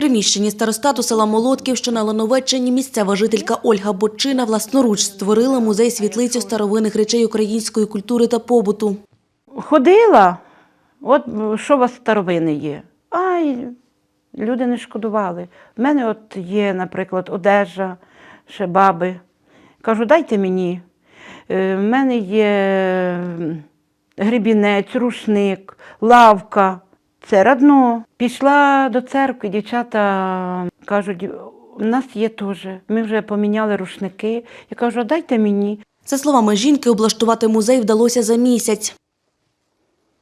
приміщенні старостату села Молотків, що на Лановеччині, місцева жителька Ольга Бочина власноруч створила музей світлицю старовинних речей української культури та побуту. Ходила, от що у вас старовини є? Ай, люди не шкодували. В мене от є, наприклад, одежа, ще баби. Кажу, дайте мені. Е, В мене є м, гребінець, рушник, лавка. Це радно. Пішла до церкви, дівчата кажуть, у нас є теж. Ми вже поміняли рушники. Я кажу, «А дайте мені. За словами жінки, облаштувати музей вдалося за місяць.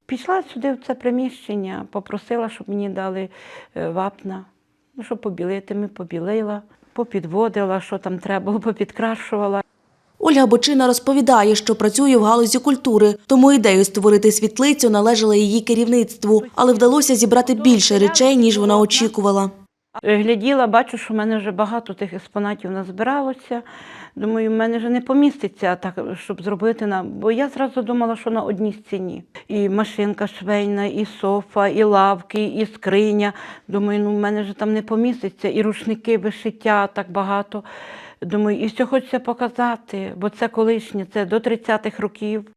Пішла сюди в це приміщення, попросила, щоб мені дали е, вапна, ну, щоб побілити, ми побілила, попідводила, що там треба попідкрашувала. Ольга Бочина розповідає, що працює в галузі культури, тому ідею створити світлицю належала її керівництву, але вдалося зібрати більше речей, ніж вона очікувала. Е, Гляділа, бачу, що в мене вже багато тих експонатів назбиралося. Думаю, в мене вже не поміститься так, щоб зробити на. Бо я зразу думала, що на одній стіні. І машинка швейна, і софа, і лавки, і скриня. Думаю, ну в мене вже там не поміститься, і рушники вишиття так багато. Думаю, і все хочеться показати, бо це колишнє, це до 30-х років.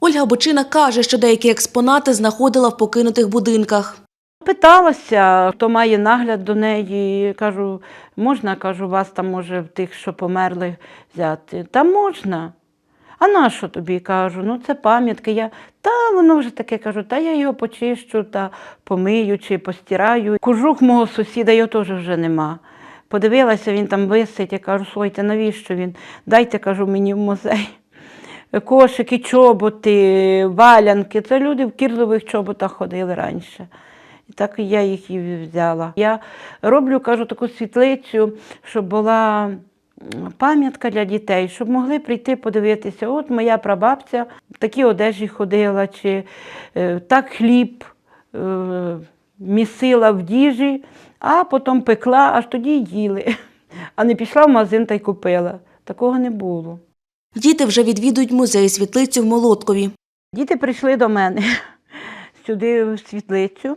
Ольга Бочина каже, що деякі експонати знаходила в покинутих будинках. Питалася, хто має нагляд до неї. Кажу, можна, кажу, вас там може в тих, що померли, взяти. Та можна. А на що тобі кажу? Ну це пам'ятки. Я та воно вже таке кажу, та я його почищу та помию чи постираю. Кожух мого сусіда його теж вже нема. Подивилася, він там висить. Я кажу, слухайте, навіщо він? Дайте, кажу, мені в музей. Кошики, чоботи, валянки. Це люди в кірзових чоботах ходили раніше. І так я їх і взяла. Я роблю, кажу, таку світлицю, щоб була пам'ятка для дітей, щоб могли прийти подивитися. От моя прабабця в такій одежі ходила, чи е, так хліб е, місила в діжі, а потім пекла, аж тоді їли. А не пішла в магазин та й купила. Такого не було. Діти вже відвідують музей світлицю в Молоткові. Діти прийшли до мене сюди в світлицю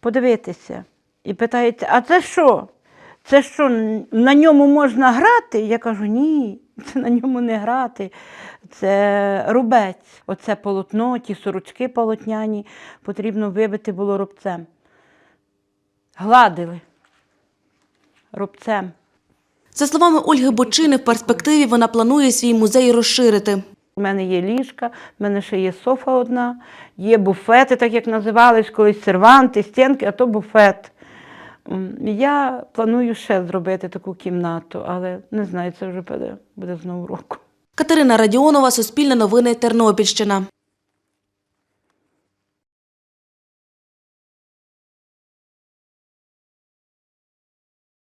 подивитися і питають, а це що? Це що, на ньому можна грати? Я кажу, ні, це на ньому не грати. Це рубець. Оце полотно, ті сорочки полотняні потрібно вибити було рубцем. Гладили рубцем. За словами Ольги Бочини, в перспективі вона планує свій музей розширити. У мене є ліжка, в мене ще є софа одна, є буфети, так як називались колись серванти, стінки, а то буфет. Я планую ще зробити таку кімнату, але не знаю, це вже буде, буде знову року. Катерина Радіонова, Суспільне новини, Тернопільщина.